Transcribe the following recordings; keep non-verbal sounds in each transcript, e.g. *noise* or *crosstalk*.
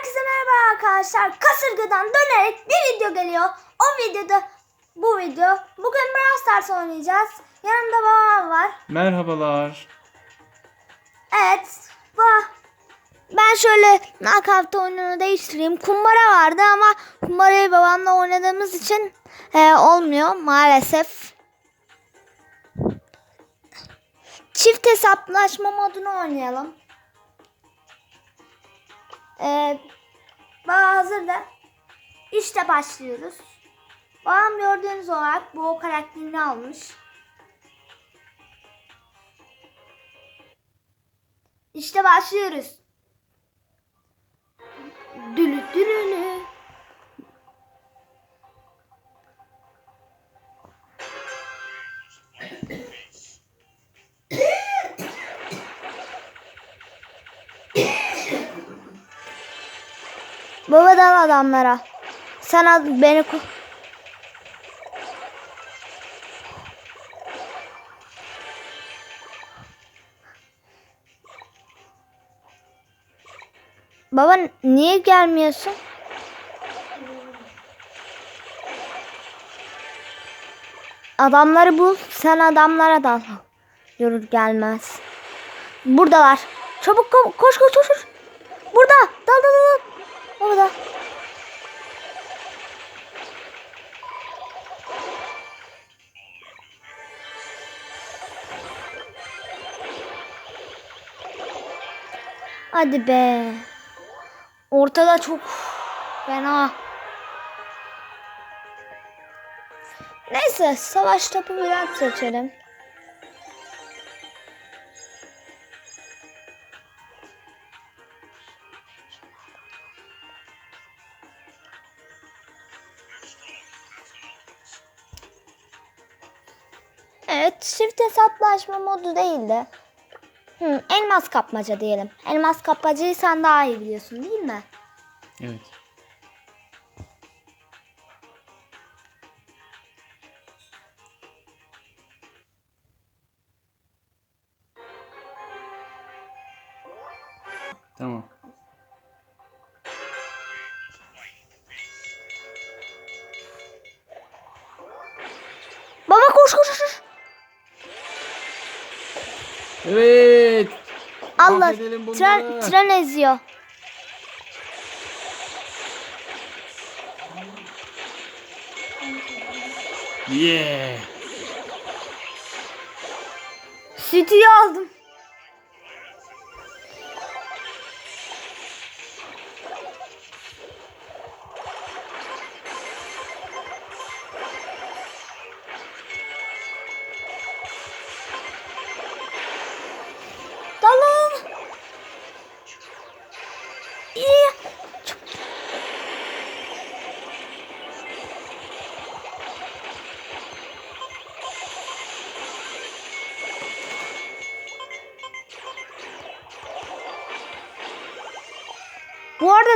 Herkese merhaba arkadaşlar. Kasırgadan dönerek bir video geliyor. O videoda bu video. Bugün Brawl Stars oynayacağız. Yanımda babam var. Merhabalar. Evet. Bu. Ben şöyle knockout oyununu değiştireyim. Kumbara vardı ama kumbarayı babamla oynadığımız için e, olmuyor maalesef. Çift hesaplaşma modunu oynayalım. Ee, bana hazır da. İşte başlıyoruz. Babam gördüğünüz olarak bu karakterini almış. İşte başlıyoruz. Dülü dülülü. Baba dal adamlara. Sen ad- beni Baba niye gelmiyorsun? Adamları bul. Sen adamlara dal. Yürür gelmez. Buradalar. Çabuk ko- koş koş koş. koş. Burada. Dal dal dal. Burada. Hadi be. Ortada çok fena. Neyse savaş topu biraz seçelim. Evet çift hesaplaşma modu değil de elmas kapmaca diyelim. Elmas kapmacayı sen daha iyi biliyorsun değil mi? Evet. Tamam. Evet. Allah Mahvedelim bunları. tren, tren eziyor. Yeah. Sütüyü aldım.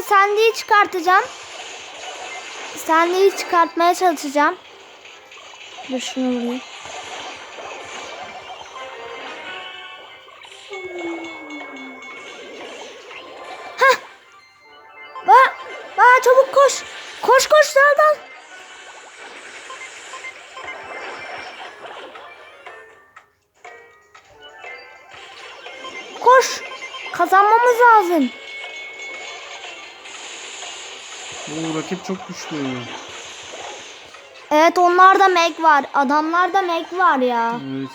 Sendeyi çıkartacağım. Sendeyi çıkartmaya çalışacağım. Dur şunu vurayım. Ba, ba çabuk koş. Koş koş dal. Koş. Kazanmamız lazım. Bu rakip çok güçlü. Evet onlarda Meg var. Adamlarda Meg var ya. Evet.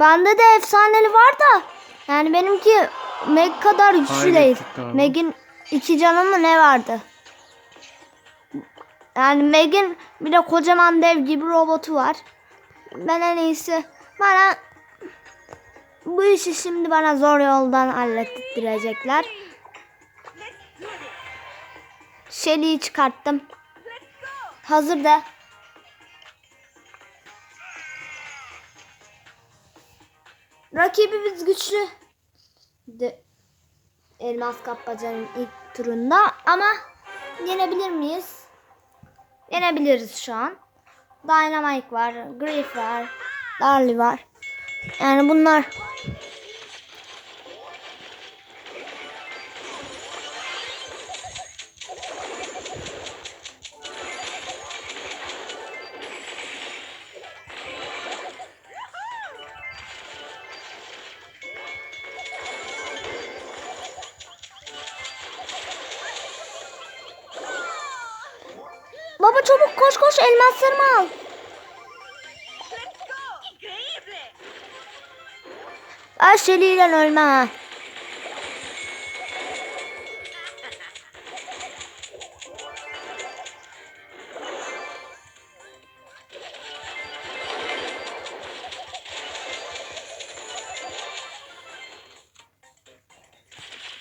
Bende de efsaneli var da. Yani benimki Meg kadar güçlü Kaybettik değil. Meg'in iki canı mı ne vardı? Yani Meg'in bir de kocaman dev gibi robotu var. Ben en iyisi bana bu işi şimdi bana zor yoldan hallettirecekler. Shelly'yi çıkarttım. Hazır da. Rakibimiz güçlü. De, Elmas Kapmaca'nın ilk turunda ama yenebilir miyiz? Yenebiliriz şu an. Dynamite var, Griff var, Darly var. Yani bunlar Baba çabuk koş koş elmaslarımı al. Ay Şeli'yle ölme ha.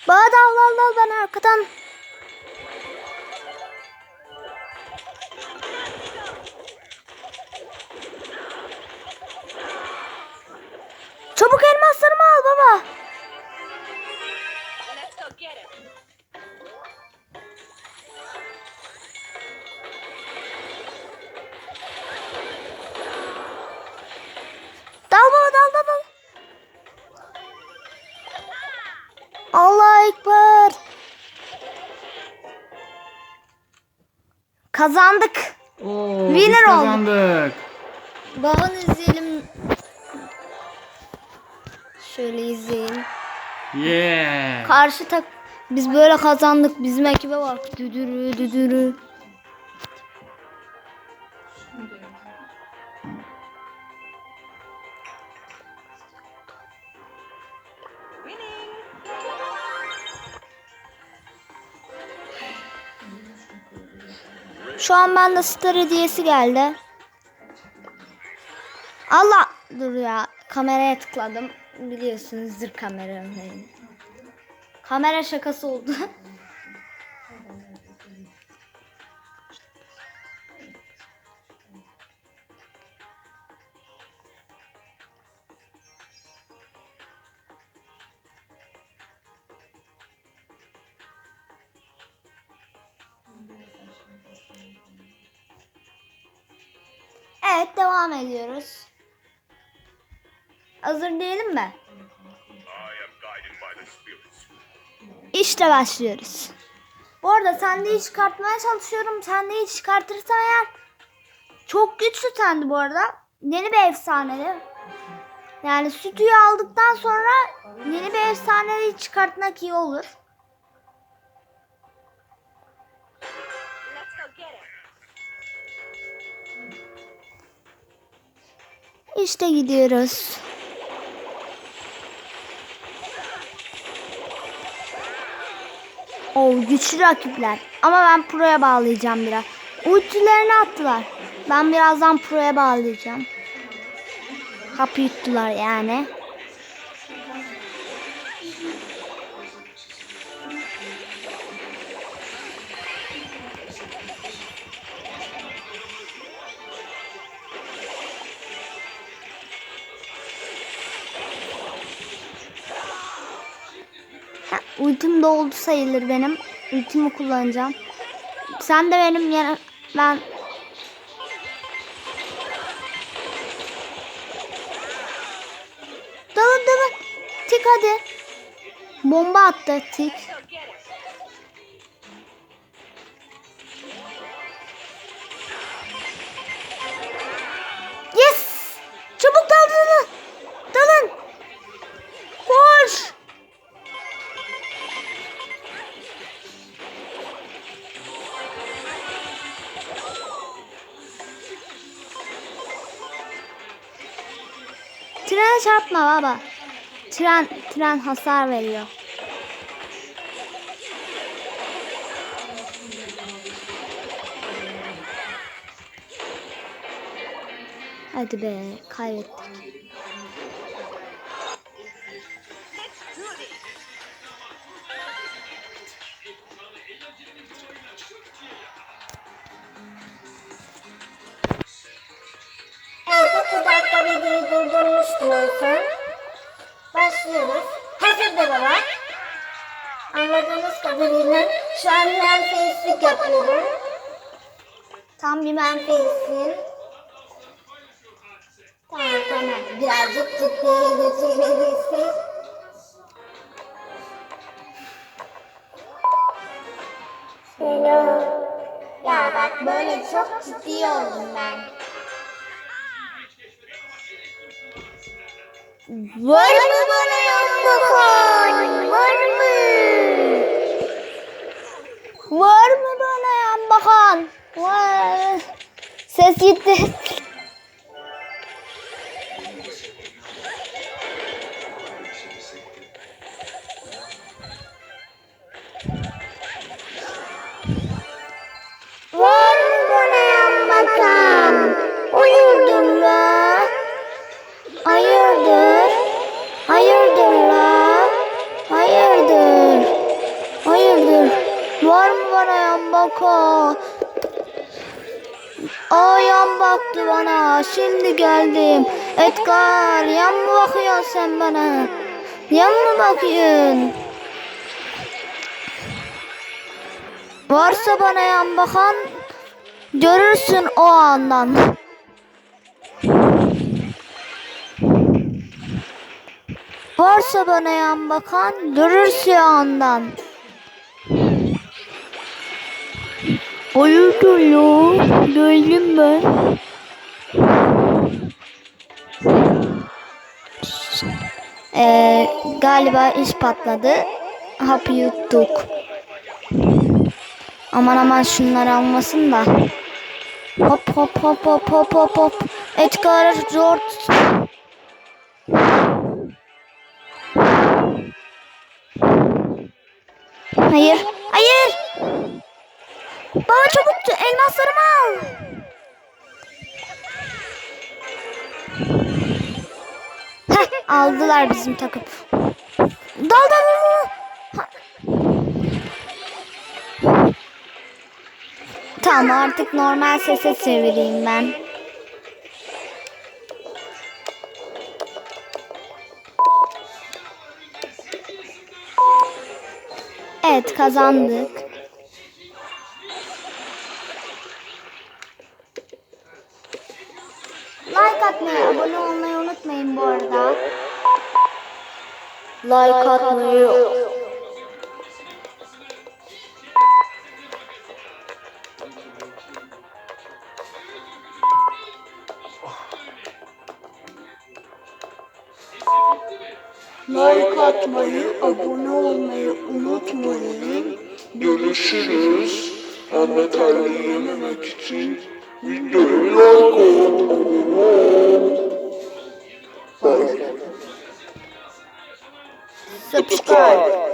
Bana da al al al ben arkadan. Ekber. Kazandık. Oo, Winner biz olduk. kazandık. Babanı izleyelim. Şöyle izleyin. Yeah. Karşı tak biz böyle kazandık. Bizim ekibe bak. Düdürü düdürü. Şu an bende star hediyesi geldi. Allah dur ya kameraya tıkladım. Biliyorsunuzdur kameranın. Kamera şakası oldu. *laughs* Evet devam ediyoruz. Hazır değilim mi? İşte başlıyoruz. Bu arada sendeyi çıkartmaya çalışıyorum. Sendeyi çıkartırsam eğer çok güçlü sendi bu arada. Yeni bir efsaneli. Yani sütüyü aldıktan sonra yeni bir efsaneyi çıkartmak iyi olur. İşte gidiyoruz. O güçlü rakipler. Ama ben pro'ya bağlayacağım biraz. Ultilerini attılar. Ben birazdan pro'ya bağlayacağım. Hap yuttular yani. Ha, Ultim doldu sayılır benim. Ultimi kullanacağım. Sen de benim yana ben Dalın dalın. Tik hadi. Bomba attı tik. Trene çarpma baba. Tren tren hasar veriyor. Hadi be kaybettik. Durdurmuştum en son. Başlıyoruz. Hazır da baba. Anladığınız kadarıyla şu an menfeislik yapıyorum. Tam bir menfeisim. Tamam tamam. Birazcık ciddiye götürmelisin. Hello. Ya bak böyle çok ciddi oldum ben. Var mı bana yan? Var mı? Var mı bana yan? Vay. Ses gitti. Geldim. Edgar yan mı bakıyorsun sen bana? Yan mı bakıyorsun? Varsa bana yan bakan görürsün o andan. Varsa bana yan bakan görürsün andan. Hayırdır ya? Geldim ben. Ee, galiba iş patladı. Hapı yuttuk. Aman aman şunları almasın da. Hop hop hop hop hop hop hop. Edgar zor. Hayır. Hayır. Baba çabuk elmaslarımı al. Aldılar bizim takım. Dal dal dal. Tamam artık normal sese çevireyim ben. Evet kazandık. Like atmayı, abone olmayı unutmayın bu arada. Like atmayı. Like atmayı, abone olmayı unutmayın. Görüşürüz. Ahmet Ali yememek için videoyu like atın. Subscribe.